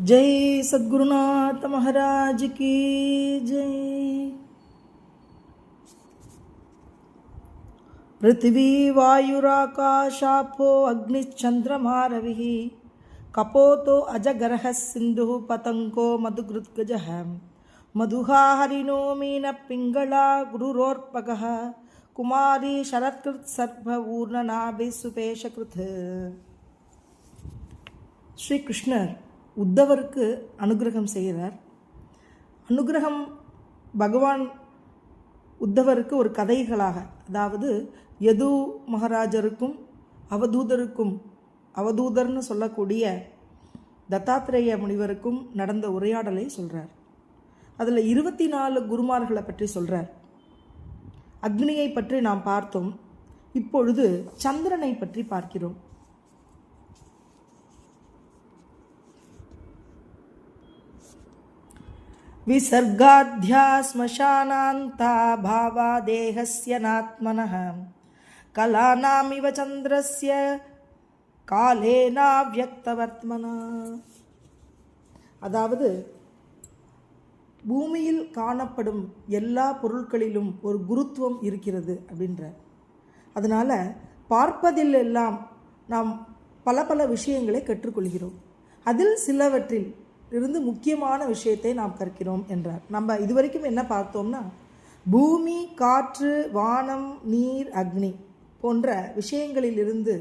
जय सद्गुरुनाथ महाराज की जय। पृथ्वी वायुराकाशापो अग्निश्चन्द्रमा रविः कपोतो अजगर्हः सिन्धुः पतङ्को मधुगृद्गजः। मधुहा हरिणो मीनपिङ्गला गुरुरोर्पगः। कुमारी शरत्कृत्सर्भ श्री कृष्ण உத்தவருக்கு அனுகிரகம் செய்கிறார். அனுகிரகம் பகவான் உத்தவருக்கு ஒரு கதைகளாக அதாவது யது மகாராஜருக்கும் அவதூதருக்கும் அவதூதர்னு சொல்லக்கூடிய தத்தாத்திரேய முனிவருக்கும் நடந்த உரையாடலை சொல்கிறார் அதில் இருபத்தி நாலு குருமார்களை பற்றி சொல்கிறார் அக்னியை பற்றி நாம் பார்த்தோம். இப்பொழுது சந்திரனை பற்றி பார்க்கிறோம். विसर्गाध्या श्मशानान्ता भावा देहस्य नात्मनः कलानामिव चन्द्रस्य காலேனாவியக்தவர்த்மனா அதாவது பூமியில் காணப்படும் எல்லா பொருட்களிலும் ஒரு குருத்துவம் இருக்கிறது அப்படின்றார் அதனால் பார்ப்பதில் எல்லாம் நாம் பல பல விஷயங்களை கற்றுக்கொள்கிறோம் அதில் சிலவற்றில் இருந்து முக்கியமான விஷயத்தை நாம் கற்கிறோம் என்றார். நம்ம இதுவரைக்கும் என்ன பார்த்தோம்னா பூமி காற்று வானம் நீர் அக்னி போன்ற விஷயங்களிலிருந்து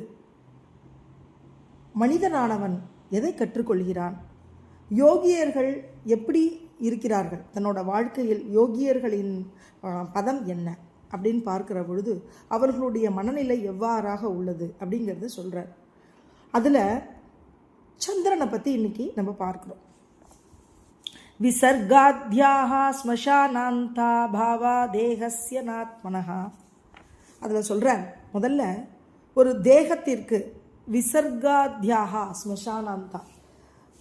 மனிதனானவன் எதை கற்றுக்கொள்கிறான்? யோகியர்கள் எப்படி இருக்கிறார்கள்? தன்னோட வாழ்க்கையில் யோகியர்களின் பதம் என்ன? அப்படின்னு பார்க்கிற பொழுது அவர்களுடைய மனநிலை எவ்வாறாக உள்ளது அப்படிங்கிறத சொல்கிறார் அதில் சந்திரனை பற்றி இன்னைக்கு நம்ம பார்க்குறோம். விசர்காத்யாக ஸ்மசானாந்தா பாவா தேகஸ்ய நாத்மனஹா அதில் சொல்கிறேன் முதல்ல ஒரு தேகத்திற்கு விசர்காத்யாக ஸ்மசானாந்தா.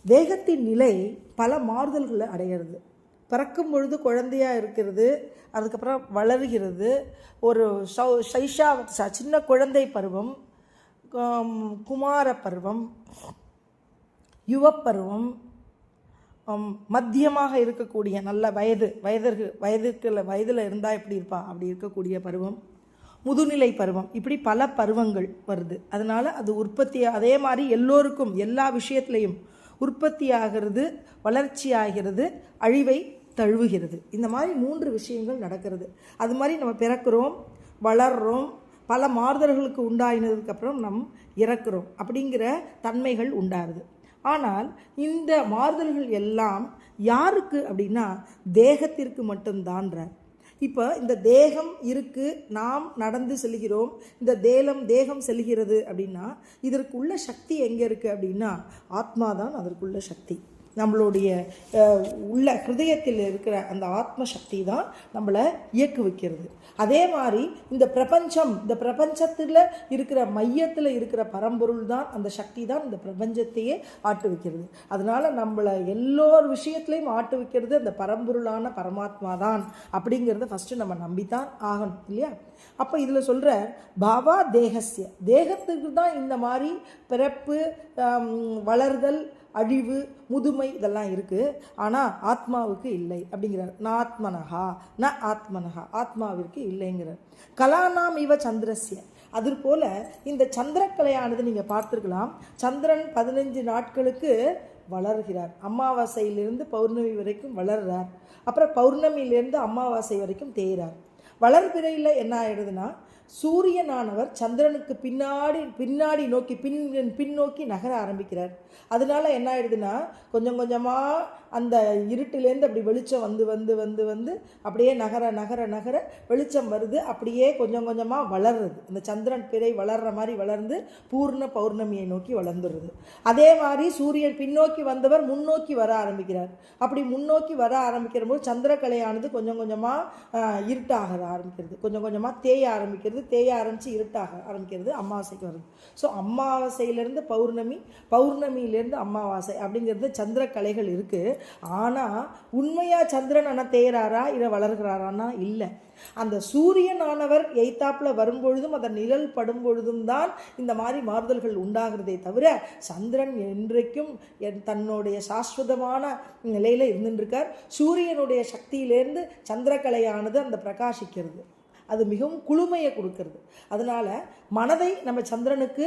தேகத்தின் நிலை பல மாறுதல்களை அடைகிறது. பிறக்கும் பொழுது குழந்தையாக இருக்கிறது அதுக்கப்புறம் வளர்கிறது. ஒரு சௌ சைஷா ச- சின்ன குழந்தை பருவம் குமார பருவம் யுவப்பருவம் மத்தியமாக இருக்கக்கூடிய நல்ல வயது வயதற்கு வயதுக்குள்ள வயதில் இருந்தால் எப்படி இருப்பா? அப்படி இருக்கக்கூடிய பருவம் முதுநிலை பருவம் இப்படி பல பருவங்கள் வருது. அதனால அது உற்பத்தி அதே மாதிரி எல்லோருக்கும் எல்லா விஷயத்துலையும் உற்பத்தி ஆகிறது வளர்ச்சி ஆகிறது அழிவை தழுவுகிறது. இந்த மாதிரி மூன்று விஷயங்கள் நடக்கிறது. அது மாதிரி நம்ம பிறக்கிறோம் வளர்கிறோம் பல மாறுதல்களுக்கு உண்டாயினதுக்கப்புறம் நம் இறக்குறோம் அப்படிங்கிற தன்மைகள் உண்டாகுது. ஆனால் இந்த மாறுதல்கள் எல்லாம் யாருக்கு அப்படின்னா தேகத்திற்கு மட்டும்தான்றார் இப்போ இந்த தேகம் இருக்கு நாம் நடந்து செல்கிறோம் இந்த தேலம் தேகம் செல்கிறது அப்படின்னா இதற்குள்ள சக்தி எங்கே இருக்குது அப்படின்னா ஆத்மா தான் அதற்குள்ள சக்தி. நம்மளுடைய உள்ள ஹிருதயத்தில் இருக்கிற அந்த ஆத்ம சக்தி தான் நம்மளை இயக்கு வைக்கிறது. அதே மாதிரி இந்த பிரபஞ்சம் இந்த பிரபஞ்சத்தில் இருக்கிற மையத்தில் இருக்கிற பரம்பொருள் தான் அந்த சக்தி தான் இந்த பிரபஞ்சத்தையே ஆட்டு வைக்கிறது அதனால் நம்மளை எல்லோர் விஷயத்துலையும் ஆட்டு வைக்கிறது அந்த பரம்பொருளான பரமாத்மா தான் அப்படிங்கிறத ஃபஸ்ட்டு நம்ம நம்பித்தான் ஆகணும் இல்லையா? அப்போ இதில் சொல்கிற பாவா தேகஸ்ய. தேகத்துக்கு தான் இந்த மாதிரி பிறப்பு வளர்தல் அழிவு முதுமை இதெல்லாம் இருக்குது ஆனால் ஆத்மாவுக்கு இல்லை அப்படிங்கிறார். ந ஆத்மனஹா ந ஆத்மனஹா ஆத்மாவிற்கு இல்லைங்கிறார். கலானாம் இவ சந்திரசிய அதுபோல் இந்த சந்திரக்கலையானது நீங்கள் பார்த்துருக்கலாம். சந்திரன் பதினஞ்சு நாட்களுக்கு வளர்கிறார். அமாவாசையிலிருந்து பௌர்ணமி வரைக்கும் வளர்றார். அப்புறம் பௌர்ணமியிலேருந்து அமாவாசை வரைக்கும் தேய்கிறார் வளர்பிறையில் என்ன ஆயிடுதுன்னா சூரியனானவர் சந்திரனுக்கு பின்னாடி பின்னாடி நோக்கி பின் பின்னோக்கி நகர ஆரம்பிக்கிறார். அதனால என்ன ஆயிடுதுன்னா கொஞ்சம் கொஞ்சமாக அந்த இருட்டிலேருந்து அப்படி வெளிச்சம் வந்து வந்து வந்து வந்து அப்படியே நகர நகர நகர வெளிச்சம் வருது. அப்படியே கொஞ்சம் கொஞ்சமாக வளருது அந்த சந்திரன் பிறை வளர்ற மாதிரி வளர்ந்து பூர்ண பௌர்ணமியை நோக்கி வளர்ந்துடுது அதே மாதிரி சூரியன் பின்னோக்கி வந்தவர் முன்னோக்கி வர ஆரம்பிக்கிறார். அப்படி முன்னோக்கி வர ஆரம்பிக்கிற போது சந்திரக்கலையானது கொஞ்சம் கொஞ்சமாக இருட்டாக ஆரம்பிக்கிறது. கொஞ்சம் கொஞ்சமாக தேய ஆரம்பிக்கிறது. தேய ஆரம்பித்து இருட்டாக ஆரம்பிக்கிறது அமாவாசைக்கு வருது. ஸோ அமாவாசையிலேருந்து பௌர்ணமி பௌர்ணமியிலேருந்து அமாவாசை அப்படிங்கிறது சந்திரக்கலைகள் இருக்குது ஆனால் உண்மையாக சந்திரன் ஆனால் தேராரா? இல்லை வளர்கிறாரான்னா இல்லை. அந்த சூரியனானவர் எய்த்தாப்பில் வரும்பொழுதும் அதன் நிழல் படும் பொழுதும் தான் இந்த மாதிரி மாறுதல்கள் உண்டாகிறதே தவிர சந்திரன் என்றைக்கும் என் தன்னுடைய சாஸ்வதமான நிலையில் இருந்துருக்கார். சூரியனுடைய சக்தியிலேருந்து சந்திரக்கலையானது அந்த பிரகாசிக்கிறது. அது மிகவும் குளுமையை கொடுக்கிறது. அதனால் மனதை நம்ம சந்திரனுக்கு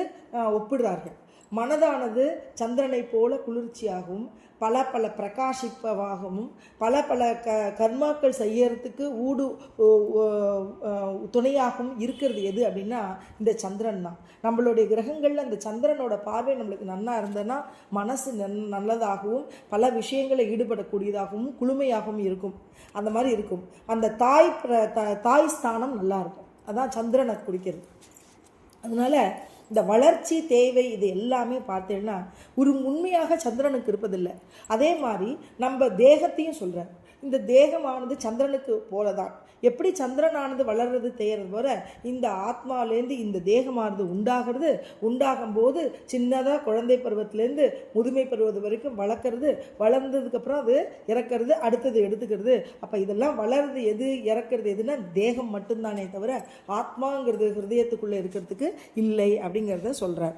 ஒப்பிடுறார்கள். மனதானது சந்திரனை போல குளிர்ச்சியாகவும் பல பல பிரகாசிப்பவாகவும் பல பல க கர்மாக்கள் செய்யறதுக்கு ஊடு ஓ- துணையாகவும் இருக்கிறது எது அப்படின்னா இந்த சந்திரன் தான். நம்மளுடைய கிரகங்களில் அந்த சந்திரனோட பார்வை நம்மளுக்கு நன்னா இருந்ததுன்னா மனசு நன் நல்லதாகவும் பல விஷயங்களை ஈடுபடக்கூடியதாகவும் குளுமையாகவும் இருக்கும். அந்த மாதிரி இருக்கும். அந்த தாய் பிர- த- தாய் ஸ்தானம் நல்லா இருக்கும். அதான் சந்திரனை குடிக்கிறது அதனால் இந்த வளர்ச்சி தேவை இது எல்லாமே பார்த்தீங்கன்னா ஒரு உண்மையாக சந்திரனுக்கு இருப்பதில்லை. அதே மாதிரி நம்ம தேகத்தையும் சொல்கிறார் இந்த தேகமானது சந்திரனுக்கு போல தான் எப்படி சந்திரனானது வளர்றது தேயறது போல இந்த ஆத்மாலேருந்து இந்த தேகமானது உண்டாகிறது உண்டாகும் போது சின்னதாக குழந்தை பருவத்திலேருந்து முதுமை பருவம் வரைக்கும் வளர்க்குறது வளர்ந்ததுக்கப்புறம் அது இறக்கிறது அடுத்தது எடுத்துக்கிறது அப்போ இதெல்லாம் வளருது எது இறக்கிறது எதுன்னா தேகம் மட்டும்தானே தவிர ஆத்மாங்கிறது ஹிருதயத்துக்குள்ளே இருக்கிறதுக்கு இல்லை அப்படிங்கிறத சொல்கிறார்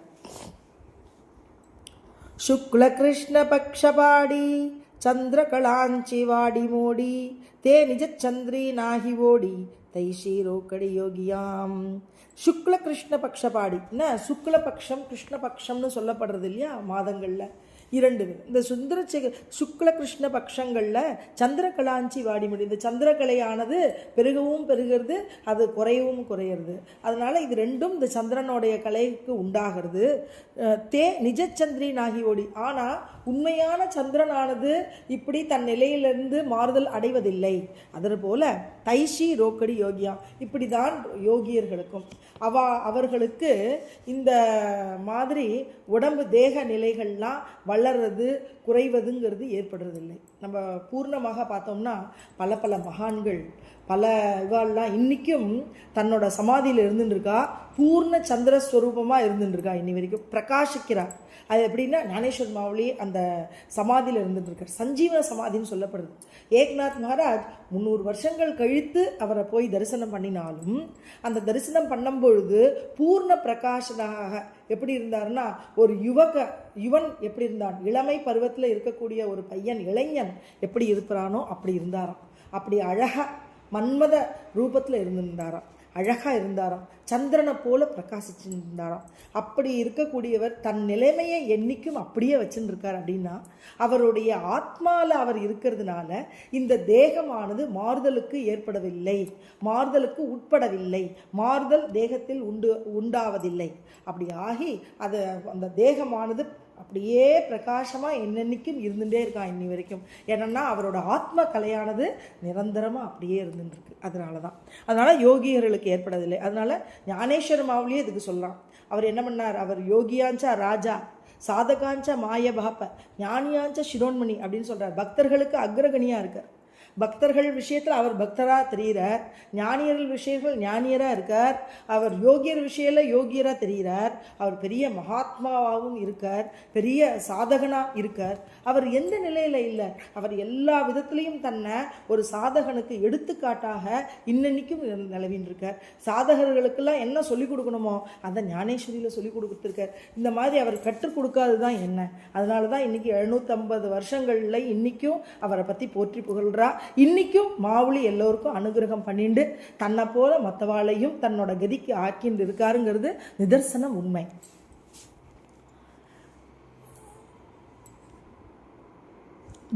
शुक्लकृष्णपक्षपाडी சந்திரகலாஞ்சி ವಾಡಿ ಮೋಡಿ ತೇ ನಿಜಚಂದ್ರಿ நாகி ஓடி தைஷீ ரோக்கடி யோகியாம் சுக்ல கிருஷ்ண பக்ஷபாடி. என்ன? சுக்ல பக்ஷம் கிருஷ்ண பக்ஷம்னு சொல்லப்படுறது இல்லையா மாதங்களில். இரண்டு இந்த சுந்தர சுக்ல கிருஷ்ண பக்ஷங்களில் சந்திரகலாஞ்சி வாடிமொழி இந்த சந்திரகலையானது பெருகவும் பெருகிறது அது குறையவும் குறையிறது. அதனால் இது ரெண்டும் இந்த சந்திரனுடைய கலைக்கு உண்டாகிறது. தே நிஜச்சந்திரி நாகி ஓடி. ஆனால் உண்மையான சந்திரனானது இப்படி தன் நிலையிலிருந்து மாறுதல் அடைவதில்லை. அதே போல தைஷி ரோக்கடி யோகியா இப்படி தான் யோகியர்களுக்கும். அவ அவர்களுக்கு இந்த மாதிரி உடம்பு தேக நிலைகள்லாம் வளர்றது குறைவதுங்கிறது ஏற்படுறதில்லை. நம்ம பூர்ணமாக பார்த்தோம்னா பல பல மகான்கள் பல இவாள்லாம் இன்றைக்கும் தன்னோட சமாதியில் இருந்துருக்கா பூர்ண சந்திர ஸ்வரூபமாக இருந்துருக்கா இன்னி வரைக்கும் பிரகாசிக்கிறார் அது எப்படின்னா ஞானேஸ்வர் மாவளி அந்த சமாதியில் இருந்துட்டுருக்கார் சஞ்சீவன சமாதின்னு சொல்லப்படுது. ஏக்நாத் மகாராஜ் முந்நூறு வருஷங்கள் கழித்து அவரை போய் தரிசனம் பண்ணினாலும் அந்த தரிசனம் பண்ணும் பொழுது பூர்ண பிரகாஷனாக எப்படி இருந்தார்னா ஒரு யுவக யுவன் எப்படி இருந்தான்? இளமை பருவத்தில் இருக்கக்கூடிய ஒரு பையன் இளைஞன் எப்படி இருக்கிறானோ அப்படி இருந்தாராம். அப்படி அழகா மன்மத ரூபத்தில் இருந்திருந்தாராம். அழகாக இருந்தாராம். சந்திரனை போல பிரகாசிச்சிருந்தாராம். அப்படி இருக்கக்கூடியவர் தன் நிலைமையை என்றைக்கும் அப்படியே வச்சுருக்கார் அப்படின்னா அவருடைய ஆத்மாவில் அவர் இருக்கிறதுனால இந்த தேகமானது மாறுதலுக்கு ஏற்படவில்லை. மாறுதலுக்கு உட்படவில்லை. மாறுதல் தேகத்தில் உண்டு உண்டாவதில்லை. அப்படி ஆகி அது அந்த தேகமானது அப்படியே பிரகாசமாக என்னென்னைக்கும் இருந்துகிட்டே இருக்கான் இன்னி வரைக்கும். ஏன்னா அவரோட ஆத்ம கலையானது நிரந்தரமாக அப்படியே இருந்துருக்கு அதனால தான் அதனால் யோகியர்களுக்கு ஏற்படவில்லை. அதனால் ஞானேஸ்வர மாவுலியே இதுக்கு சொல்லலாம். அவர் என்ன பண்ணார்? அவர் யோகியாஞ்சா ராஜா சாதகாஞ்ச மாய பாப்ப ஞானியாஞ்ச சிரோன்மணி அப்படின்னு சொல்கிறார் பக்தர்களுக்கு அக்ரகணியாக இருக்கார். பக்தர்கள் விஷயத்தில் அவர் பக்தராக தெரிகிறார் ஞானியர்கள் விஷயங்கள் ஞானியராக இருக்கார். அவர் யோகியர் விஷயத்தில் யோகியராக தெரிகிறார் அவர் பெரிய மகாத்மாவாகவும் இருக்கார். பெரிய சாதகனாக இருக்கார். அவர் எந்த நிலையில் இல்லை. அவர் எல்லா விதத்துலேயும் தன்னை ஒரு சாதகனுக்கு எடுத்துக்காட்டாக இன்னன்னைக்கும் நிலவின்றிருக்கார். சாதகர்களுக்கெல்லாம் என்ன சொல்லிக் கொடுக்கணுமோ அதை ஞானேஸ்வரியில் சொல்லிக் கொடுத்துருக்கார். இந்த மாதிரி அவர் கற்றுக் கொடுக்காது தான் என்ன? அதனால தான் இன்னைக்கு எழுநூற்றம்பது வருஷங்களில் இன்றைக்கும் அவரை பற்றி போற்றி புகழ்கிறா இன்றைக்கும் மாவுளி எல்லோருக்கும் அனுகிரகம் பண்ணிட்டு தன்னை போல மற்றவாளையும் தன்னோட கதிக்கு ஆக்கின்னு இருக்காருங்கிறது நிதர்சனம் உண்மை.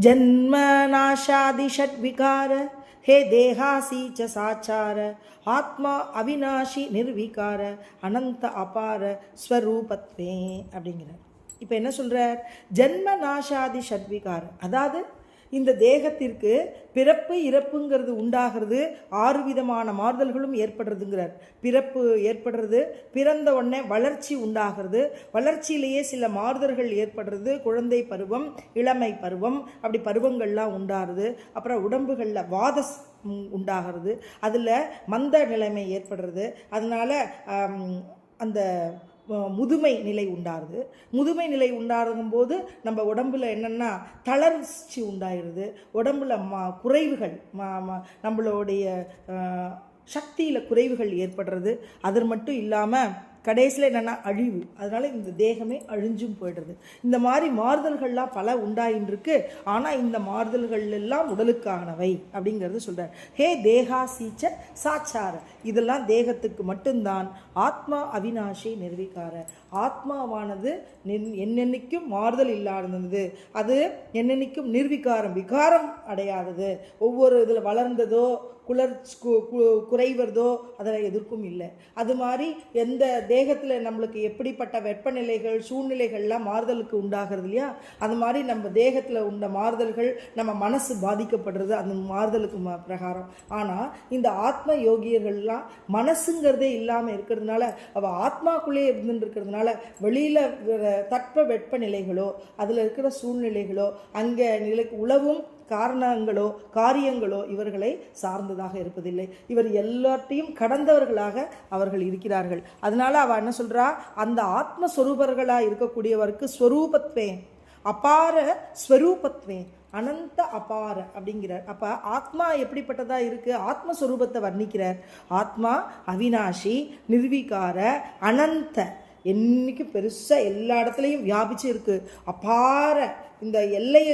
ஜன்மநாஷாதிஷட்விகார ஹே தேகாசி ச சாச்சார ஆத்மா அவினாஷி நிர்வீகார அனந்த அபார ஸ்வரூபத்வே அப்படிங்கிறார். இப்போ என்ன சொல்கிறார் ஜென்ம நாஷாதி ஷட்விகார் அதாவது இந்த தேகத்திற்கு பிறப்பு இறப்புங்கிறது உண்டாகிறது. ஆறு விதமான மாறுதல்களும் ஏற்படுறதுங்கிறார். பிறப்பு ஏற்படுறது பிறந்த உடனே வளர்ச்சி உண்டாகிறது. வளர்ச்சியிலேயே சில மாறுதல்கள் ஏற்படுறது. குழந்தை பருவம் இளமை பருவம் அப்படி பருவங்கள்லாம் உண்டாகிறது அப்புறம் உடம்புகளில் வாதஸ் உண்டாகிறது. அதில் மந்த நிலைமை ஏற்படுறது. அதனால அந்த முதுமை நிலை உண்டாருது. முதுமை நிலை உண்டாகும் போது நம்ம உடம்புல என்னென்னா தளர்ச்சி உண்டாயிருது. உடம்புல மா குறைவுகள் மா மா- நம்மளுடைய சக்தியில் குறைவுகள் ஏற்படுறது. அது மட்டும் இல்லாமல் கடைசியில் என்னென்னா அழிவு. அதனால் இந்த தேகமே அழிஞ்சும் போயிடுறது இந்த மாதிரி மாறுதல்கள்லாம் பல உண்டாயின்ருக்கு. ஆனால் இந்த மாறுதல்கள் எல்லாம் உடலுக்கானவை அப்படிங்கிறது சொல்கிறார் ஹே தேகா சீச்ச சாச்சார. இதெல்லாம் தேகத்துக்கு மட்டும்தான். ஆத்மா அவினாஷை நிர்விகார ஆத்மாவானது என்னென்னைக்கும் மாறுதல் இல்லாதது. அது என்னென்னைக்கும் நிர்விகாரம் விகாரம் அடையாதது. ஒவ்வொரு இதில் வளர்ந்ததோ குளர் கு- கு- குறைவதோ அதில் எதிர்க்கும் இல்லை. அது மாதிரி எந்த தேகத்தில் நம்மளுக்கு எப்படிப்பட்ட வெப்பநிலைகள் சூழ்நிலைகள்லாம் மாறுதலுக்கு உண்டாகிறது இல்லையா? அது மாதிரி நம்ம தேகத்தில் உண்ட மாறுதல்கள் நம்ம மனசு பாதிக்கப்படுறது அந்த மாறுதலுக்கு ம பிரகாரம். ஆனால் இந்த ஆத்ம யோகியர்கள்லாம் மனசுங்கிறதே இல்லாமல் இருக்கிறதுனால அவள் ஆத்மாக்குள்ளே இருந்துட்டு இருக்கிறதுனால வெளியில் தட்ப வெப்பநிலைகளோ அதில் இருக்கிற சூழ்நிலைகளோ அங்கே நிலைக்கு உழவும் காரணங்களோ காரியங்களோ இவர்களை சார்ந்ததாக இருப்பதில்லை. இவர் எல்லாத்தையும் கடந்தவர்களாக அவர்கள் இருக்கிறார்கள். அதனால அவள் என்ன சொல்கிறா அந்த ஆத்மஸ்வரூபர்களாக இருக்கக்கூடியவருக்கு ஸ்வரூபத்வே அபார ஸ்வரூபத்வே அனந்த அபார அப்படிங்கிறார். அப்போ ஆத்மா எப்படிப்பட்டதாக இருக்கு? ஆத்மஸ்வரூபத்தை வர்ணிக்கிறார். ஆத்மா அவினாஷி நிர்வீகார அனந்த. என்றைக்கு பெருசாக எல்லா இடத்துலையும் வியாபிச்சு இருக்கு. அப்பார இந்த எல்லையை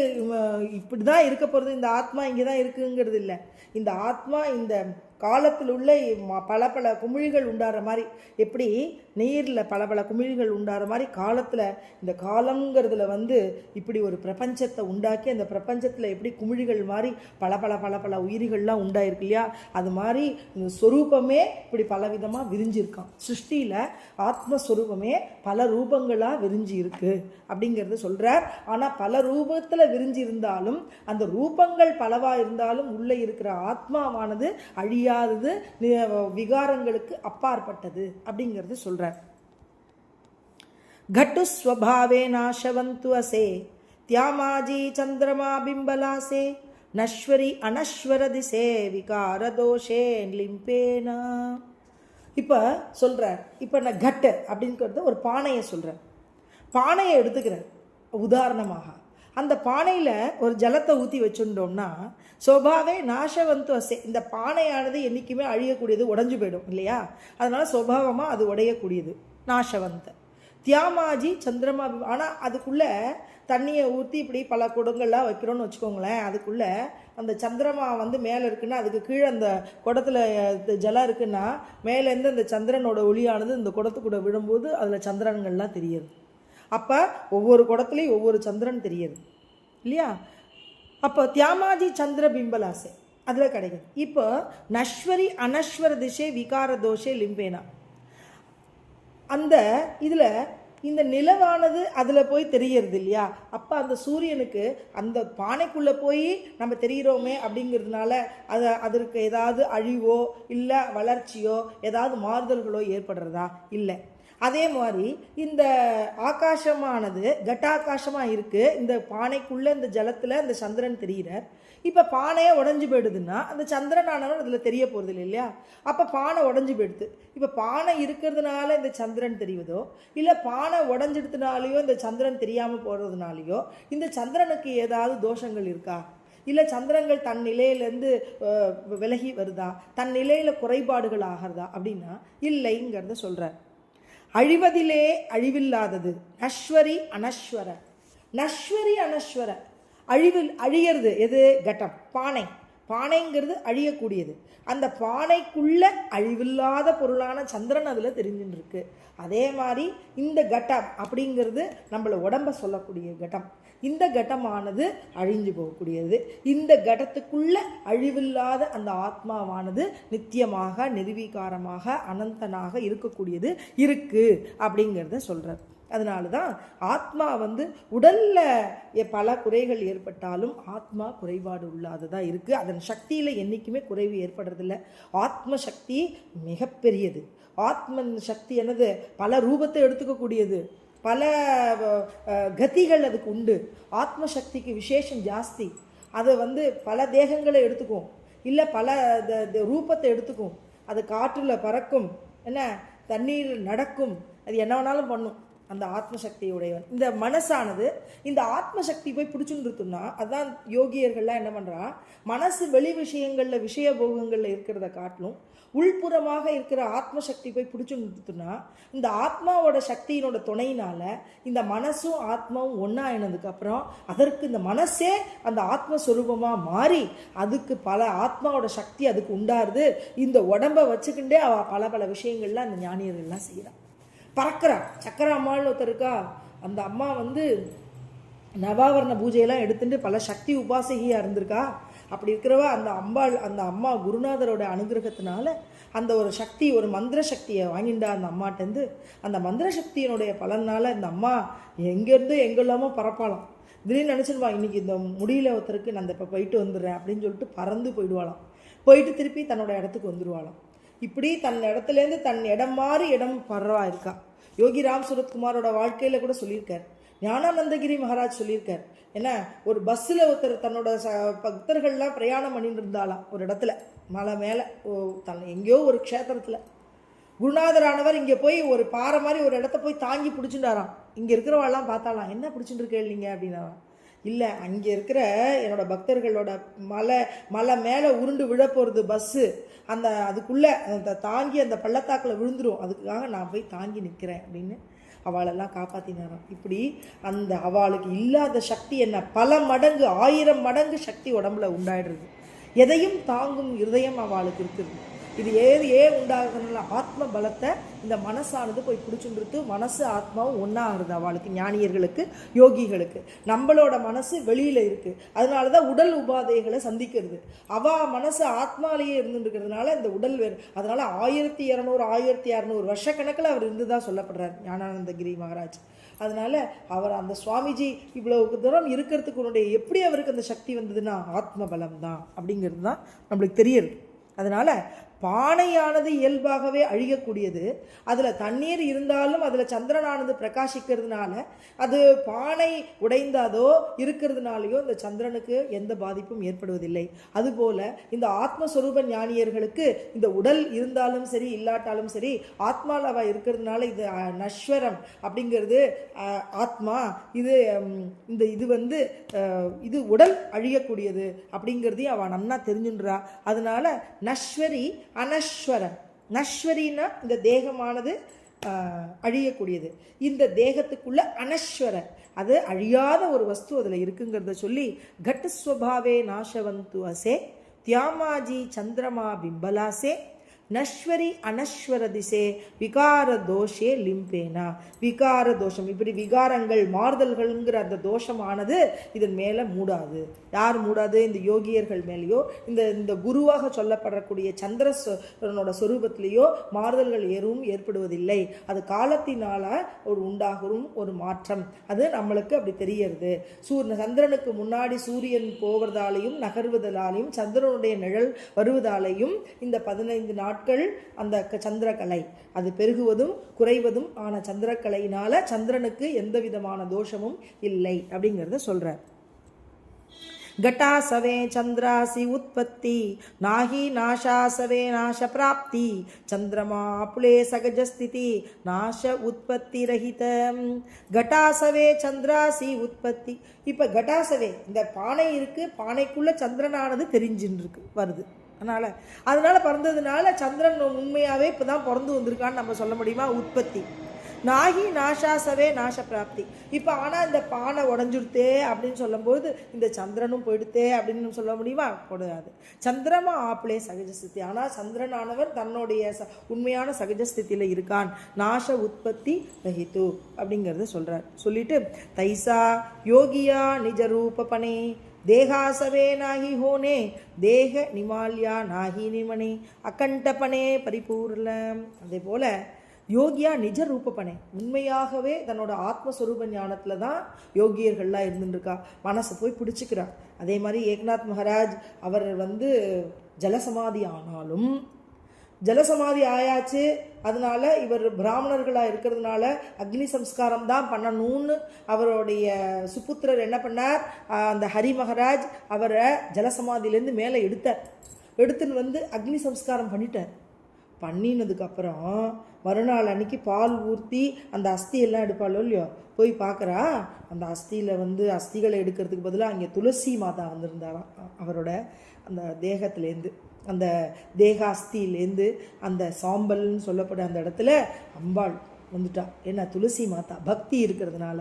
இப்படி தான் இருக்க போகிறது இந்த ஆத்மா இங்கே தான் இருக்குங்கிறது இல்லை. இந்த ஆத்மா இந்த காலத்தில் உள்ள ம- பல பல குமிழிகள் உண்டாகிற மாதிரி. எப்படி? நீரில் பல பல குமிழிகள் உண்டாகிற மாதிரி காலத்தில் இந்த காலங்கிறதுல வந்து இப்படி ஒரு பிரபஞ்சத்தை உண்டாக்கி அந்த பிரபஞ்சத்தில் எப்படி குமிழிகள் மாதிரி பல பல பல பல உயிரிகள்லாம் உண்டாயிருக்கு இல்லையா? அது மாதிரி இந்த ஸ்வரூபமே இப்படி பல விதமாக விரிஞ்சிருக்கான். சிருஷ்டியில் ஆத்மஸ்வரூபமே பல ரூபங்களாக விரிஞ்சு இருக்கு அப்படிங்கிறத சொல்கிறார் ஆனால் பல ரூபத்தில் விரிஞ்சு இருந்தாலும் அந்த ரூபங்கள் பலவாக இருந்தாலும் உள்ளே இருக்கிற ஆத்மாவானது அழிய முடியாதது விகாரங்களுக்கு அப்பாற்பட்டது அப்படிங்கிறது சொல்கிறார் கட்டு ஸ்வபாவே நாசவந்து அசே தியாமாஜி சந்திரமா பிம்பலாசே நஸ்வரி அனஸ்வர திசே விகார தோஷே லிம்பேனா. இப்போ சொல்கிறேன் இப்போ நான் கட்டு அப்படிங்கிறது ஒரு பானையை சொல்கிறேன் பானையை எடுத்துக்கிறேன். உதாரணமாக அந்த பானையில் ஒரு ஜலத்தை ஊற்றி வச்சுட்டோம்னா சோபாவே நாசவந்து அசை. இந்த பானையானது என்றைக்குமே அழியக்கூடியது உடஞ்சு போயிடும் இல்லையா? அதனால் சுபாவமாக அது உடையக்கூடியது நாசவந்த. தியாமாஜி சந்திரமா ஆனால் அதுக்குள்ளே தண்ணியை ஊற்றி இப்படி பல குடங்கள்லாம் வைக்கிறோன்னு வச்சுக்கோங்களேன் அதுக்குள்ளே அந்த சந்திரமா வந்து மேலே இருக்குன்னா அதுக்கு கீழே அந்த குடத்தில் ஜலம் இருக்குன்னா மேலேருந்து அந்த சந்திரனோட ஒளியானது இந்த குடத்துக்கூட விழும்போது அதில் சந்திரன்கள்லாம் தெரியுது. அப்போ ஒவ்வொரு குடத்துலையும் ஒவ்வொரு சந்திரன் தெரியுது. இல்லையா? அப்போ தியாமாஜி சந்திர பிம்பலாசை அதில் கிடைக்குது. இப்போ நஸ்வரி அனஸ்வர திசை விகார தோஷே லிம்பேனா. அந்த இதில் இந்த நிலவானது அதில் போய் தெரியறது இல்லையா? அப்போ அந்த சூரியனுக்கு அந்த பானைக்குள்ளே போய் நம்ம தெரிகிறோமே அப்படிங்கிறதுனால அது அதற்கு ஏதாவது அழிவோ இல்லை வளர்ச்சியோ ஏதாவது மாறுதல்களோ ஏற்படுறதா? இல்லை. அதே மாதிரி இந்த ஆகாசமானது கட்டாகாசமாக இருக்குது இந்த பானைக்குள்ளே இந்த ஜலத்தில் இந்த சந்திரன் தெரிகிறார் இப்போ பானையே உடஞ்சி போயிடுதுன்னா அந்த சந்திரனானவன் அதில் தெரிய போகிறது இல்லையா? அப்போ பானை உடஞ்சி போயிடுது. இப்போ பானை இருக்கிறதுனால இந்த சந்திரன் தெரியுதோ? இல்லை பானை உடஞ்சிடுறதுனாலையோ இந்த சந்திரன் தெரியாமல் போகிறதுனாலையோ இந்த சந்திரனுக்கு ஏதாவது தோஷங்கள் இருக்கா? இல்லை சந்திரங்கள் தன் நிலையிலேருந்து விலகி வருதா? தன் நிலையில் குறைபாடுகள் ஆகிறதா? அப்படின்னா இல்லைங்கிறத சொல்கிறார் அழிவதிலே அழிவில்லாதது. நஸ்வரி அனஸ்வர. நஸ்வரி அனஸ்வர. அழிவில் அழியிறது எது? கட்டம். பானை. பானைங்கிறது அழியக்கூடியது. அந்த பானைக்குள்ள அழிவில்லாத பொருளான சந்திரன் அதில் தெரிஞ்சுட்டுருக்கு அதே மாதிரி இந்த கட்டம் அப்படிங்கிறது நம்மள உடம்ப சொல்லக்கூடிய கட்டம். இந்த கட்டமானது அழிஞ்சு போகக்கூடியது. இந்த கட்டத்துக்குள்ள அழிவில்லாத அந்த ஆத்மாவானது நித்தியமாக நிர்வீகாரமாக அனந்தனாக இருக்கக்கூடியது இருக்குது அப்படிங்கிறத சொல்கிறார் அதனால தான் ஆத்மா வந்து உடலில் பல குறைகள் ஏற்பட்டாலும் ஆத்மா குறைபாடு உள்ளாததாக இருக்குது அதன் சக்தியில் என்றைக்குமே குறைவு ஏற்படுறதில்ல. ஆத்ம சக்தி மிகப்பெரியது. ஆத்மன் சக்தி என்னது? பல ரூபத்தை எடுத்துக்கக்கூடியது. பல கதிகள் அதுக்கு உண்டு. ஆத்ம சக்திக்கு விசேஷம் ஜாஸ்தி. அதை வந்து பல தேகங்களை எடுத்துக்கும். இல்லை பல ரூபத்தை எடுத்துக்கும். அது காற்றில் பறக்கும். என்ன? தண்ணீரில் நடக்கும். அது என்ன வேணாலும் பண்ணும். அந்த ஆத்மசக்தியுடையவன். இந்த மனசானது இந்த ஆத்மசக்தி போய் பிடிச்சுன்னு அதான் யோகியர்கள்லாம் என்ன பண்ணுறான் மனசு வெளி விஷயங்களில் விஷய போகங்களில் இருக்கிறத காட்டிலும் உள்புறமாக இருக்கிற ஆத்மசக்தி போய் பிடிச்சுன்னு இந்த ஆத்மாவோட சக்தியினோட துணையினால் இந்த மனசும் ஆத்மாவும் ஒன்றா இனதுக்கப்புறம் அதற்கு இந்த மனசே அந்த ஆத்மஸ்வரூபமாக மாறி அதுக்கு பல ஆத்மாவோட சக்தி அதுக்கு உண்டாருது. இந்த உடம்பை வச்சுக்கிண்டே அவள் பல பல விஷயங்கள்லாம் அந்த ஞானியர்கள்லாம் செய்கிறான் பறக்கிறா. சக்கர அம்மாள்னு ஒருத்தர் இருக்கா? அந்த அம்மா வந்து நவாவரண பூஜையெல்லாம் எடுத்துட்டு பல சக்தி உபாசகியாக இருந்திருக்கா. அப்படி இருக்கிறவ அந்த அம்பாள் அந்த அம்மா குருநாதரோட அனுகிரகத்தினால அந்த ஒரு சக்தி ஒரு மந்திர சக்தியை வாங்கிண்டா அந்த அம்மாட்டேருந்து அந்த மந்திர சக்தியினுடைய பலனால இந்த அம்மா எங்கேருந்து எங்கெல்லாமோ பறப்பாளாம். திடீர்னு நினச்சிருவா இன்னைக்கு இந்த முடியல ஒருத்தருக்கு நான் இப்போ போயிட்டு வந்துடுறேன் அப்படின்னு சொல்லிட்டு பறந்து போயிடுவாளாம். போயிட்டு திருப்பி தன்னோட இடத்துக்கு வந்துடுவாளாம் இப்படி தன் இடத்துலேருந்து தன் இடம் மாறி இடம் பரவா இருக்கா. யோகி ராம் சுரத்குமாரோட வாழ்க்கையில் கூட சொல்லியிருக்கார். ஞானானந்தகிரி மகாராஜ் சொல்லியிருக்கார். என்ன ஒரு பஸ்ஸில் ஒருத்தர் தன்னோட ச பக்தர்கள்லாம் பிரயாணம் பண்ணிட்டு இருந்தாலாம் ஒரு இடத்துல மலை மேலே தன் எங்கேயோ ஒரு க்ஷேத்திரத்தில். குருநாதரானவர் இங்கே போய் ஒரு பாறை மாதிரி ஒரு இடத்த போய் தாங்கி பிடிச்சிட்டாராம். இங்கே இருக்கிறவாள்லாம் பார்த்தாலாம் என்ன பிடிச்சிட்டு இருக்கேள் இல்லைங்க அப்படின்னா இல்லை அங்கே இருக்கிற என்னோட பக்தர்களோட மலை மலை மேலே உருண்டு விழ போகிறது பஸ்ஸு அந்த அதுக்குள்ளே அந்த தாங்கி அந்த பள்ளத்தாக்கில் விழுந்துரும். அதுக்காக நான் போய் தாங்கி நிற்கிறேன் அப்படின்னு அவளெல்லாம் காப்பாற்றினாராம் இப்படி அந்த அவளுக்கு இல்லாத சக்தி என்ன? பல மடங்கு ஆயிரம் மடங்கு சக்தி உடம்புல உண்டாயிடுறது எதையும் தாங்கும் இருதயம் அவளுக்கு இருக்குது இது ஏது ஏன் உண்டாகுதுனால ஆத்ம பலத்தை இந்த மனசானது போய் பிடிச்சுன்றது மனசு ஆத்மாவும் ஒன்றா ஆகுது அவளுக்கு ஞானியர்களுக்கு யோகிகளுக்கு. நம்மளோட மனசு வெளியில் இருக்குது அதனால தான் உடல் உபாதைகளை சந்திக்கிறது. அவள் மனசு ஆத்மாலேயே இருந்துருக்கிறதுனால இந்த உடல் வேறு. அதனால் ஆயிரத்தி இரநூறு ஆயிரத்தி இரநூறு வருஷக்கணக்கில் அவர் இருந்து தான் சொல்லப்படுறார் ஞானானந்தகிரி மகாராஜ். அதனால அவர் அந்த சுவாமிஜி இவ்வளவு தூரம் இருக்கிறதுக்கு உன்னுடைய எப்படி அவருக்கு அந்த சக்தி வந்ததுன்னா ஆத்ம பலம் தான் அப்படிங்கிறது தான் நம்மளுக்கு தெரியுது அதனால் பானையானது இயல்பாகவே அழியக்கூடியது. அதில் தண்ணீர் இருந்தாலும் அதில் சந்திரனானது பிரகாசிக்கிறதுனால அது பானை உடைந்தாதோ இருக்கிறதுனாலையோ இந்த சந்திரனுக்கு எந்த பாதிப்பும் ஏற்படுவதில்லை. அதுபோல இந்த ஆத்மஸ்வரூப ஞானியர்களுக்கு இந்த உடல் இருந்தாலும் சரி இல்லாட்டாலும் சரி ஆத்மாலவா இருக்கிறதுனால இது நஸ்வரம் அப்படிங்கிறது ஆத்மா இது இந்த இது வந்து இது உடல் அழியக்கூடியது அப்படிங்கிறதையும் அவள் நன்னா தெரிஞ்சுன்றா அதனால நஸ்வரி அனஸ்வரம். நஸ்வரின்னா இந்த தேகமானது அழியக்கூடியது. இந்த தேகத்துக்குள்ள அனஸ்வர அது அழியாத ஒரு வஸ்து அதில் இருக்குங்கிறத சொல்லி கட்டுஸ்வபாவே நாசவந்து அசே தியாமாஜி சந்திரமா பிம்பலாசே நஸ்வரி அனஸ்வர திசே விகார தோஷே லிம்பேனா விகார தோஷம் இப்படி விகாரங்கள் மாறுதல்கள்ங்கிற அந்த தோஷமானது இதன் மேலே மூடாது. யார் மூடாது? இந்த யோகியர்கள் மேலேயோ இந்த இந்த குருவாக சொல்லப்படக்கூடிய சந்திரனோட சொரூபத்திலேயோ மாறுதல்கள் எதுவும் ஏற்படுவதில்லை. அது காலத்தினால ஒரு உண்டாகும் ஒரு மாற்றம். அது நம்மளுக்கு அப்படி தெரியறது. சூரிய சந்திரனுக்கு முன்னாடி சூரியன் போவதாலையும் நகர்வதாலையும் சந்திரனுடைய நிழல் வருவதாலையும் இந்த பதினைந்து நாட்கள் நாட்கள் அந்த சந்திரக்கலை. அது பெருகுவதும் குறைவதும் ஆன சந்திரக்கலையினால சந்திரனுக்கு எந்த விதமான தோஷமும் இல்லை அப்படிங்கிறத சொல்கிறார் घटासवे चन्द्रासि उत्पत्ति नाहि नाशासवे नाशप्राप्ति चन्द्रमापुले सगजस्थिति नाश உற்பத்திரகிதம் கட்டாசவே சந்திராசி உற்பத்தி. இப்போ கட்டாசவே இந்த பானை இருக்குது பானைக்குள்ளே சந்திரனானது தெரிஞ்சுன்னு இருக்கு வருது. அதனால் அதனால் பிறந்ததுனால சந்திரன் உண்மையாகவே இப்போ தான் பிறந்து வந்திருக்கான்னு நம்ம சொல்ல முடியுமா? உற்பத்தி. நாகி நாசாசவே நாச பிராப்தி இப்போ ஆனால் இந்த பானை உடஞ்சுடுத்தே அப்படின்னு சொல்லும்போது இந்த சந்திரனும் போயிடுத்தே அப்படின்னு சொல்ல முடியுமா? கூடாது சந்திரமா ஆப்பிளே சகஜஸ்திதி. ஆனால் சந்திரனானவர் தன்னுடைய ச உண்மையான சகஜஸ்தித்தியில் இருக்கான். நாச உற்பத்தி ரஹித்து அப்படிங்கிறத சொல்கிறார் சொல்லிட்டு தைசா யோகியா நிஜ பணி. தேகாசவே நாகி ஹோனே தேக நிமால்யா நாகி நிமனே அகண்டபனே பரிபூர்ணம் அதே போல் யோகியா நிஜ ரூபப்பனே உண்மையாகவே தன்னோட ஆத்மஸ்வரூப ஞானத்தில் தான் யோகியர்கள்லாம் இருந்துருக்கா. மனசை போய் பிடிச்சிக்கிறார் அதே மாதிரி ஏக்நாத் மகாராஜ் அவர் வந்து ஜலசமாதி ஆனாலும் ஜலசமாதி ஆயாச்சு. அதனால இவர் பிராமணர்களாக இருக்கிறதுனால அக்னி சம்ஸ்காரம் தான் பண்ணணும்னு அவருடைய சுப்புத்திரர் என்ன பண்ணார்? அந்த ஹரி மகராஜ் அவரை ஜலசமாதியிலேருந்து மேலே எடுத்தார். எடுத்துன்னு வந்து அக்னி சம்ஸ்காரம் பண்ணிட்டார். பண்ணினதுக்கப்புறம் மறுநாள் அன்னைக்கு பால் ஊற்றி அந்த அஸ்தியெல்லாம் எடுப்பாளோ இல்லையோ போய் பார்க்குறா. அந்த அஸ்தியில் வந்து அஸ்திகளை எடுக்கிறதுக்கு பதிலாக அங்கே துளசி மாதா வந்திருந்தாராம். அவரோட அந்த தேகத்துலேருந்து அந்த தேகாஸ்தியிலேருந்து அந்த சாம்பல்னு சொல்லப்படும் அந்த இடத்துல அம்பாள் வந்துட்டா. ஏன்னா துளசி மாதா பக்தி இருக்கிறதுனால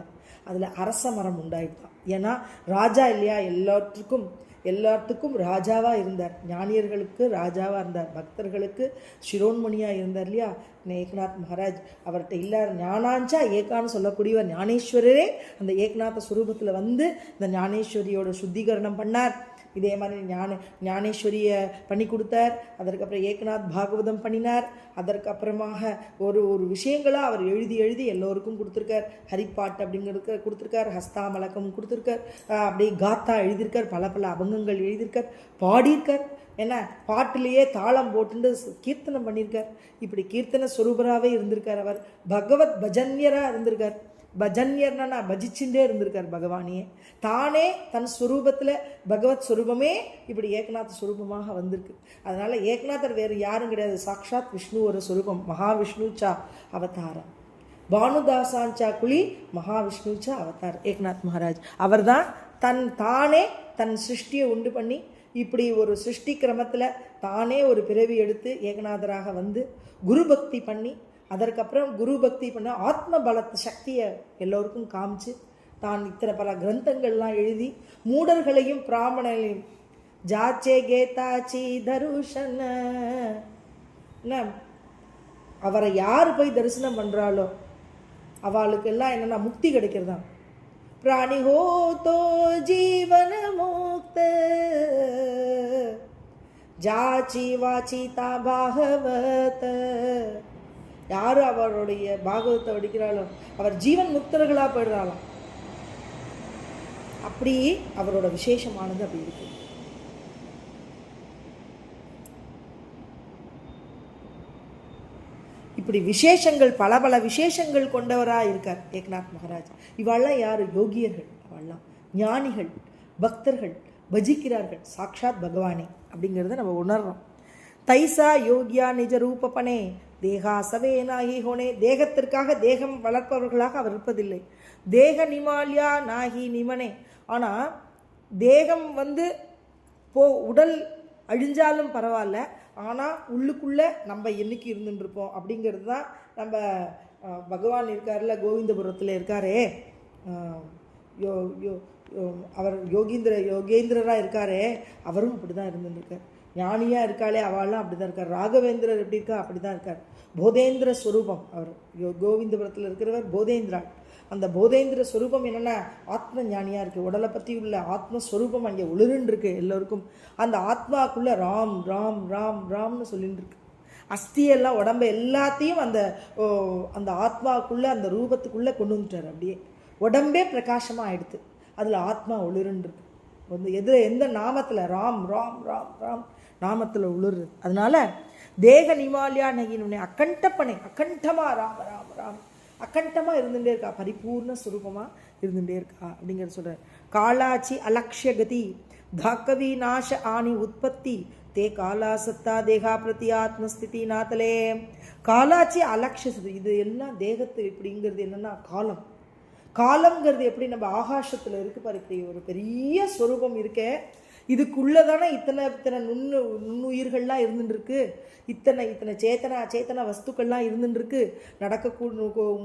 அதில் அரச மரம் உண்டாயிட்டான் ஏன்னா ராஜா இல்லையா? எல்லாற்றுக்கும் எல்லாத்துக்கும் ராஜாவாக இருந்தார். ஞானியர்களுக்கு ராஜாவாக இருந்தார். பக்தர்களுக்கு சிரோன்மணியாக இருந்தார் இல்லையா? ஏக்நாத் மகாராஜ் அவர்கிட்ட இல்லார் ஞானாஞ்சா ஏகான்னு சொல்லக்கூடியவர் ஞானேஸ்வரரே அந்த ஏக்நாத சுரூபத்தில் வந்து இந்த ஞானேஸ்வரியோட சுத்திகரணம் பண்ணார். இதே மாதிரி ஞான ஞானேஸ்வரியை பண்ணி கொடுத்தார். அதற்கப்புறம் ஏக்நாத் பாகவதம் பண்ணினார். அதற்கப்புறமாக ஒரு ஒரு விஷயங்களாக அவர் எழுதி எழுதி எல்லோருக்கும் கொடுத்துருக்கார். ஹரிப்பாட் அப்படிங்கிறது கொடுத்துருக்கார். ஹஸ்தாமலக்கம் கொடுத்துருக்கார். அப்படியே காத்தா எழுதியிருக்கார். பல பல அபங்கங்கள் எழுதியிருக்கார். பாடியிருக்கார். என்ன பாட்டிலேயே தாளம் போட்டுண்டு கீர்த்தனம் பண்ணியிருக்கார். இப்படி கீர்த்தன ஸ்வரூபராகவே இருந்திருக்கார் அவர். பகவத் பஜன்யராக இருந்திருக்கார். பஜன்யர்னா பஜிச்சுட்டே இருந்திருக்கார் பகவானியே தானே தன் ஸ்வரூபத்தில் பகவத் ஸ்வரூபமே இப்படி ஏக்நாத் ஸ்வரூபமாக வந்திருக்கு. அதனால் ஏகநாதர் வேறு யாரும் கிடையாது. சாக்ஷாத் விஷ்ணு ஒரு ஸ்வரூபம் மகாவிஷ்ணுச்சா அவதாரம் பானுதாசாஞ்சா குழி மகாவிஷ்ணுச்சா அவதார். ஏக்நாத் மகாராஜ். அவர்தான் தன் தானே தன் சிருஷ்டியை உண்டு பண்ணி இப்படி ஒரு சிருஷ்டி கிரமத்தில் தானே ஒரு பிறவி எடுத்து ஏகநாதராக வந்து குரு பக்தி பண்ணி அதற்கப்புறம் குரு பக்தி பண்ண ஆத்ம பலத்து சக்தியை எல்லோருக்கும் காமிச்சு தான் இத்தனை பல கிரந்தங்கள்லாம் எழுதி மூடர்களையும் பிராமணர்களையும் ஜாச்சே கேதாச்சி தருஷன அவரை யார் போய் தரிசனம் பண்ணுறாளோ அவளுக்கெல்லாம் என்னென்னா முக்தி கிடைக்கிறதா பிராணி ஹோதோ ஜீவன முக்த ஜாச்சி வாச்சி தா பாகவத யார் அவருடைய பாகவத்தை வடிக்கிறாளோ அவர் ஜீவன் முக்தர்களாக போயிடுறாளாம். அப்படி அவரோட விசேஷமானது அப்படி இருக்கு. இப்படி விசேஷங்கள் பல பல விசேஷங்கள் கொண்டவராக இருக்கார் ஏக்நாத் மகாராஜ். இவாள்லாம் யார்? யோகியர்கள். அவள்லாம் ஞானிகள் பக்தர்கள் பஜிக்கிறார்கள் சாக்ஷாத் பகவானே அப்படிங்கிறத நம்ம உணர்றோம். தைசா யோகியா நிஜ ரூபப்பனே தேகா நாகி ஹோனே. தேகத்திற்காக தேகம் வளர்ப்பவர்களாக அவர் இருப்பதில்லை. தேக நிமால்யா நாகி நிமனே. ஆனால் தேகம் வந்து போ உடல் அழிஞ்சாலும் பரவாயில்ல. ஆனால் உள்ளுக்குள்ளே நம்ம என்னைக்கு இருந்துட்டுருப்போம் அப்படிங்கிறது தான் நம்ம பகவான் இருக்கார்ல கோவிந்தபுரத்தில் இருக்காரே. யோ யோ- அவர் யோகீந்திர யோகேந்திரராக இருக்காரே அவரும் அப்படி தான் இருந்துருக்கார். ஞானியாக இருக்காளே அவள்லாம் அப்படி தான் இருக்கார். ராகவேந்திரர் எப்படி இருக்கா? அப்படி தான் இருக்கார். போதேந்திர ஸ்வரூபம் அவர். யோ கோவிந்தபுரத்தில் இருக்கிறவர் போதேந்திரா. அந்த போதேந்திர ஸ்வரூபம் என்னென்னா ஆத்ம ஞானியாக இருக்குது உடலை பற்றி உள்ள ஆத்மஸ்வரூபம் அங்கே ஒளிருன்னு இருக்கு எல்லோருக்கும். அந்த ஆத்மாக்குள்ளே ராம் ராம் ராம் ராம்னு சொல்லிட்டு இருக்கு அஸ்தியெல்லாம் உடம்பு எல்லாத்தையும் அந்த ஓ, அந்த ஆத்மாவுக்குள்ளே அந்த ரூபத்துக்குள்ளே கொண்டு வந்துட்டார் அப்படியே. உடம்பே பிரகாசமாக ஆயிடுது. அதில் ஆத்மா உளிருன்றது. வந்து எதிர எந்த நாமத்தில் ராம் ராம் ராம் ராம் நாமத்தில் உளிருது. அதனால் தேக நிமாலியா நகினுடைய அக்கண்டப்பனை அக்கண்டமாக ராம ராம ராம். அக்கண்டமாக இருந்துகிட்டே இருக்கா பரிபூர்ண சுரூபமாக இருந்துகிட்டே இருக்கா அப்படிங்கிறத சொல்கிறார் காலாச்சி அலக்ஷகதி தாக்கவி நாஷ ஆணி உற்பத்தி தே காலா சத்தா தேகா பிரதி ஆத்மஸ்திதி நாத்தலே. காலாச்சி அலக்ஷ்ய இது எல்லாம் தேகத்து இப்படிங்கிறது என்னன்னா காலம். காலம்ங்கிறது எப்படி நம்ம ஆகாசத்தில் இருக்கு பாரு இப்படி ஒரு பெரிய ஸ்வரூபம் இருக்கே. இதுக்குள்ளே தானே இத்தனை இத்தனை நுண்ணு நுண்ணுயிர்கள்லாம் இருந்துட்டுருக்கு இத்தனை இத்தனை சேத்தனா அச்சேத்தன வஸ்துக்கள்லாம் இருந்துட்டுருக்கு நடக்க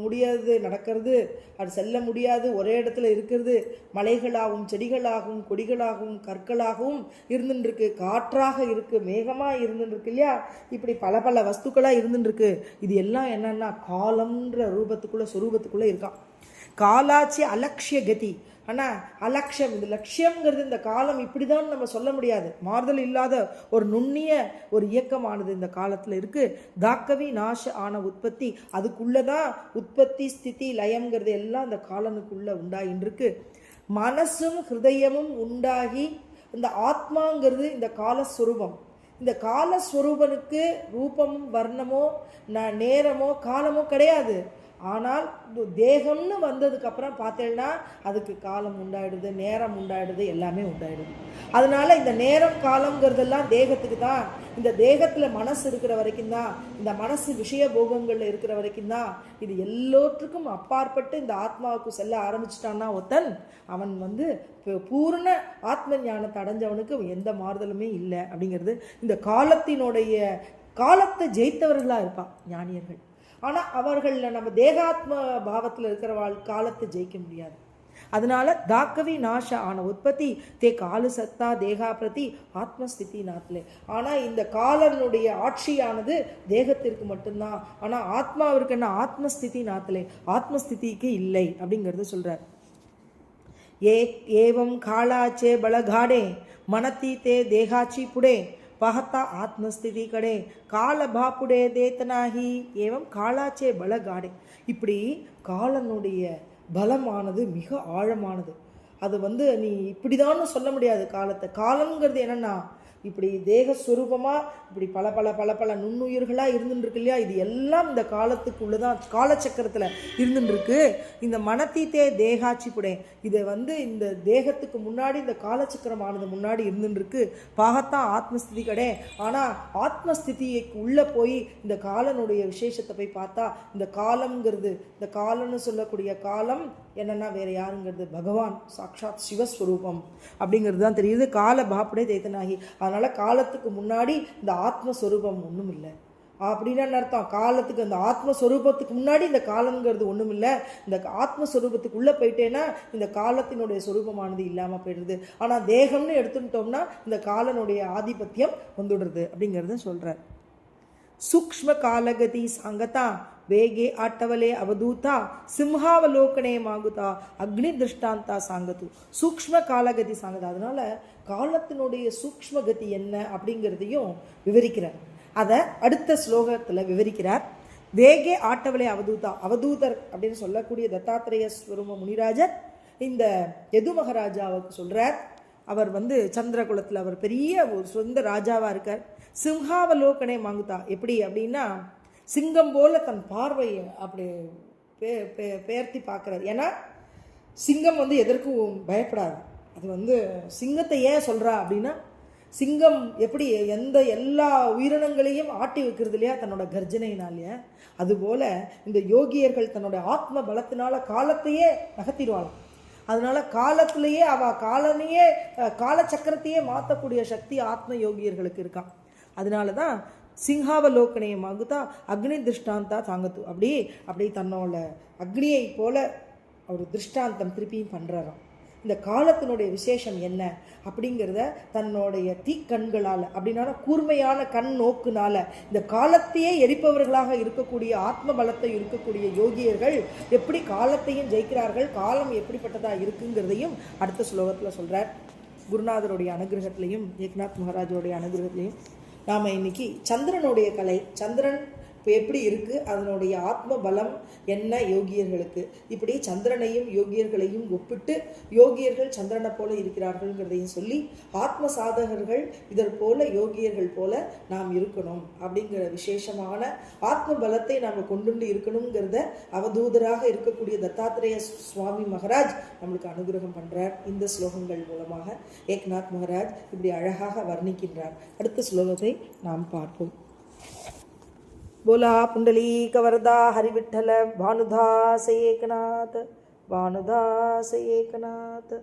முடியாது நடக்கிறது. அது செல்ல முடியாது ஒரே இடத்துல இருக்கிறது. மலைகளாகவும் செடிகளாகவும் கொடிகளாகவும் கற்களாகவும் இருந்துட்டுருக்கு காற்றாக இருக்குது மேகமாக இருந்துட்டுருக்கு இல்லையா? இப்படி பல பல வஸ்துக்களாக இருந்துட்டுருக்கு இது எல்லாம் என்னென்னா காலம்ன்ற ரூபத்துக்குள்ளே சொரூபத்துக்குள்ள இருக்கான். காலாச்சி அலட்சிய கதி. ஆனால் அலட்சியம் இந்த லட்சியம்ங்கிறது இந்த காலம் இப்படி தான் நம்ம சொல்ல முடியாது. மாறுதல் இல்லாத ஒரு நுண்ணிய ஒரு இயக்கமானது இந்த காலத்தில் இருக்குது தாக்கவி நாஷ ஆன உற்பத்தி அதுக்குள்ளே தான் உற்பத்தி ஸ்திதி லயம்ங்கிறது எல்லாம் இந்த காலனுக்குள்ளே உண்டாகின்றிருக்கு மனசும் ஹிருதயமும் உண்டாகி இந்த ஆத்மாங்கிறது இந்த காலஸ்வரூபம். இந்த காலஸ்வரூபனுக்கு ரூபமும் வர்ணமோ ந நேரமோ காலமோ கிடையாது. ஆனால் தேகம்னு வந்ததுக்கப்புறம் பார்த்தேன்னா அதுக்கு காலம் உண்டாயிடுது நேரம் உண்டாயிடுது எல்லாமே உண்டாயிடுது. அதனால் இந்த நேரம் காலங்கிறதெல்லாம் தேகத்துக்கு தான். இந்த தேகத்தில் மனசு இருக்கிற வரைக்கும் தான். இந்த மனசு விஷய போகங்களில் இருக்கிற வரைக்கும் தான். இது எல்லோற்றுக்கும் அப்பாற்பட்டு இந்த ஆத்மாவுக்கு செல்ல ஆரம்பிச்சிட்டான்னா ஒருத்தன் அவன் வந்து பூர்ண பூரண ஆத்ம ஞானத்தை அடைஞ்சவனுக்கு எந்த மாறுதலுமே இல்லை அப்படிங்கிறது. இந்த காலத்தினுடைய காலத்தை ஜெயித்தவர்களாக இருப்பான் ஞானியர்கள். ஆனால் அவர்களில் நம்ம தேகாத்ம பாவத்தில் இருக்கிற வாழ் காலத்தை ஜெயிக்க முடியாது. அதனால தாக்கவி நாஷ ஆன உற்பத்தி தே காலு சத்தா தேகா பிரதி ஆத்மஸ்திதி நாட்டில் ஆனால் இந்த காலனுடைய ஆட்சியானது தேகத்திற்கு மட்டும்தான். ஆனால் ஆத்மாவிற்கு என்ன? ஆத்மஸ்திதி நாத்தில் ஆத்மஸ்திதிக்கு இல்லை அப்படிங்கிறத சொல்கிறார் ஏ ஏவம் காலாச்சே பலகாடே மனத்தீ தே தேகாச்சி புடே. पाहता ఆత్మస్థితికడే காலபாப்புடே தேத்தனாகி ஏவம் காலாச்சே பலகாடே. இப்படி காலனுடைய பலமானது மிக ஆழமானது. அது வந்து நீ இப்படி தான் சொல்ல முடியாது காலத்தை. காலம்ங்கிறது என்னென்னா இப்படி தேகஸ்வரூபமாக இப்படி பல பல பல பல நுண்ணுயிர்களாக இருந்துருக்கு இல்லையா? இது எல்லாம் இந்த காலத்துக்குள்ளே தான் காலச்சக்கரத்தில் இருக்கு இந்த மனத்தீத்தே தேகாட்சி புடே இதை வந்து இந்த தேகத்துக்கு முன்னாடி இந்த காலச்சக்கரமானது முன்னாடி இருந்துருக்கு பாகத்தான் ஆத்மஸ்திதி கடை ஆனால் ஆத்மஸ்திதிக்கு உள்ளே போய் இந்த காலனுடைய விசேஷத்தை போய் பார்த்தா இந்த காலம்ங்கிறது இந்த காலம்னு சொல்லக்கூடிய காலம் என்னன்னா வேறு யாருங்கிறது? பகவான் சாக்ஷாத் சிவஸ்வரூபம். அப்படிங்கிறது தான் தெரியுது. கால பாப்படே தேத்தனாகி. அதனால் அதனால் காலத்துக்கு முன்னாடி இந்த ஆத்மஸ்வரூபம் ஒன்றும் இல்லை. அப்படின்னா அர்த்தம்? காலத்துக்கு அந்த ஆத்மஸ்வரூபத்துக்கு முன்னாடி இந்த காலங்கிறது ஒன்றும் இல்லை. இந்த ஆத்மஸ்வரூபத்துக்குள்ளே போயிட்டேன்னா இந்த காலத்தினுடைய சொரூபமானது இல்லாமல் போயிடுது. ஆனால் தேகம்னு எடுத்துட்டோம்னா இந்த காலனுடைய ஆதிபத்தியம் வந்துடுறது அப்படிங்கிறத சொல்கிறார் சூக்ம காலகதி சாங்கத்தான் ವೇಗೆ ಆಟವಲೆ ಅವಧೂತ ಸಿಂಹಾವಲೋಕನೆ ಮಾಗುತಾ அக்னி திருஷ்டாந்தா சாங்கத்து சூக்ஷ்ம காலகதி சாங்கதா அதனால காலத்தினுடைய சூக்ஷ்ம கதி என்ன அப்படிங்கிறதையும் விவரிக்கிறார் அதை அடுத்த ஸ்லோகத்தில் விவரிக்கிறார் வேகே ஆட்டவலே அவதூதா அவதூதர் அப்படின்னு சொல்லக்கூடிய தத்தாத்திரேய ஸ்வரூப முனிராஜர் இந்த எது மகாராஜாவுக்கு சொல்றார் அவர் வந்து சந்திரகுலத்தில் அவர் பெரிய ஒரு சொந்த ராஜாவாக இருக்கார் சிம்ஹாவலோகனை மாங்குதா எப்படி அப்படின்னா சிங்கம் போல் தன் பார்வையை அப்படி பே பே- பெயர்த்தி பார்க்குறாரு. ஏன்னா சிங்கம் வந்து எதற்கும் பயப்படாது. அது வந்து சிங்கத்தை ஏன் சொல்கிறா அப்படின்னா சிங்கம் எப்படி எந்த எல்லா உயிரினங்களையும் ஆட்டி வைக்கிறது இல்லையா? தன்னோட கர்ஜனையினாலேயே. அதுபோல் இந்த யோகியர்கள் தன்னோட ஆத்ம பலத்தினால காலத்தையே நகர்த்திடுவாளாம் அதனால் காலத்திலேயே அவ காலனையே காலச்சக்கரத்தையே மாற்றக்கூடிய சக்தி ஆத்ம யோகியர்களுக்கு இருக்கான் அதனால தான் சிங்காவலோக்கனைய மகுதா அக்னி திருஷ்டாந்தா தாங்கத்து அப்படி அப்படி தன்னோட அக்னியை போல அவர் திருஷ்டாந்தம் திருப்பியும் பண்ணுறாராம் இந்த காலத்தினுடைய விசேஷம் என்ன அப்படிங்கிறத தன்னுடைய தீக்கண்களால் அப்படின்னா கூர்மையான கண் நோக்குனால இந்த காலத்தையே எரிப்பவர்களாக இருக்கக்கூடிய ஆத்ம பலத்தை இருக்கக்கூடிய யோகியர்கள் எப்படி காலத்தையும் ஜெயிக்கிறார்கள் காலம் எப்படிப்பட்டதாக இருக்குங்கிறதையும் அடுத்த ஸ்லோகத்தில் சொல்கிறார் குருநாதருடைய அனுகிரகத்திலையும் ஏக்நாத் மகாராஜோடைய அனுகிரகத்திலையும் நாம் இன்னைக்கு சந்திரனுடைய கலை சந்திரன் இப்போ எப்படி இருக்குது அதனுடைய ஆத்ம பலம் என்ன யோகியர்களுக்கு? இப்படி சந்திரனையும் யோகியர்களையும் ஒப்பிட்டு யோகியர்கள் சந்திரனை போல இருக்கிறார்கள்ங்கிறதையும் சொல்லி ஆத்ம சாதகர்கள் இதற் போல யோகியர்கள் போல நாம் இருக்கணும் அப்படிங்கிற விசேஷமான ஆத்ம பலத்தை நாம் கொண்டுண்டு இருக்கணுங்கிறத அவதூதராக இருக்கக்கூடிய தத்தாத்திரேய சுவாமி மகராஜ் நம்மளுக்கு அனுகிரகம் பண்ணுறார் இந்த ஸ்லோகங்கள் மூலமாக ஏக்நாத் மகராஜ் இப்படி அழகாக வர்ணிக்கின்றார். அடுத்த ஸ்லோகத்தை நாம் பார்ப்போம். બોલા પુંડલીક વરદા હરિવિઠ્ઠલ ભાનુદાસ એકનાથ ભાનુદાસ એકનાથ